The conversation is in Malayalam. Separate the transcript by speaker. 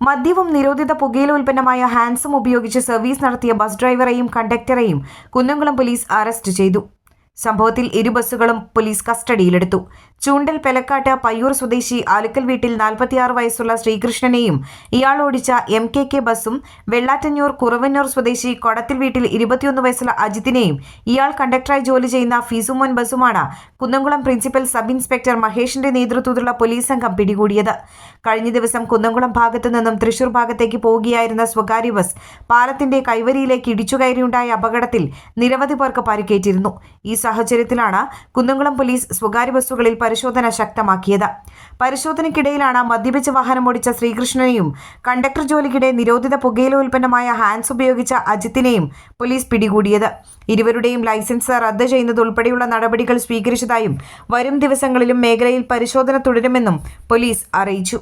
Speaker 1: മദ്യവും നിരോധിത പുകയില ഉൽപ്പന്നമായ ഹാൻസും ഉപയോഗിച്ച് സർവീസ് നടത്തിയ ബസ് ഡ്രൈവറെയും കണ്ടക്ടറെയും കുന്നംകുളം പോലീസ് അറസ്റ്റ് ചെയ്തു. സംഭവത്തിൽ ഇരു ബസ്സുകളും പോലീസ് കസ്റ്റഡിയിലെടുത്തു. ചൂണ്ടൽ പെലക്കാട്ട് പയ്യൂർ സ്വദേശി ആലുക്കൽ വീട്ടിൽ നാൽപ്പത്തിയാറ് വയസ്സുള്ള ശ്രീകൃഷ്ണനെയും ഇയാൾ ഓടിച്ച എം കെ കെ ബസ്സും വെള്ളാറ്റന്നൂർ കുറവന്നൂർ സ്വദേശി കൊടത്തിൽ വീട്ടിൽ ഇരുപത്തിയൊന്ന് വയസ്സുള്ള അജിത്തിനെയും ഇയാൾ കണ്ടക്ടറായി ജോലി ചെയ്യുന്ന ഫിസുമോൻ ബസ്സുമാണ് കുന്നംകുളം പ്രിൻസിപ്പൽ സബ് ഇൻസ്പെക്ടർ മഹേഷിന്റെ നേതൃത്വത്തിലുള്ള പോലീസ് സംഘം പിടികൂടിയത്. കഴിഞ്ഞ ദിവസം കുന്നംകുളം ഭാഗത്തു നിന്നും തൃശൂർ ഭാഗത്തേക്ക് പോവുകയായിരുന്ന സ്വകാര്യ ബസ് പാലത്തിന്റെ കൈവരിയിലേക്ക് ഇടിച്ചുകയറിയുണ്ടായ അപകടത്തിൽ നിരവധി പേർക്ക് പരിക്കേറ്റിരുന്നു. ഈ സാഹചര്യത്തിലാണ് കുന്നംകുളം പോലീസ് സ്വകാര്യ ബസ്സുകളിൽ പരിശോധന ശക്തമാക്കിയത്. പരിശോധനയ്ക്കിടയിലാണ് മദ്യപിച്ച് വാഹനം ഓടിച്ച ശ്രീകൃഷ്ണനെയും കണ്ടക്ടർ ജോലിക്കിടെ നിരോധിത പുകയില ഉൽപ്പന്നമായ ഹാൻസ് ഉപയോഗിച്ച അജിത്തിനെയും പോലീസ് പിടികൂടിയത്. ഇരുവരുടെയും ലൈസൻസ് റദ്ദ് ചെയ്യുന്നത് ഉൾപ്പെടെയുള്ള നടപടികൾ സ്വീകരിച്ചതായും വരും ദിവസങ്ങളിലും മേഖലയിൽ പരിശോധന തുടരുമെന്നും പോലീസ് അറിയിച്ചു.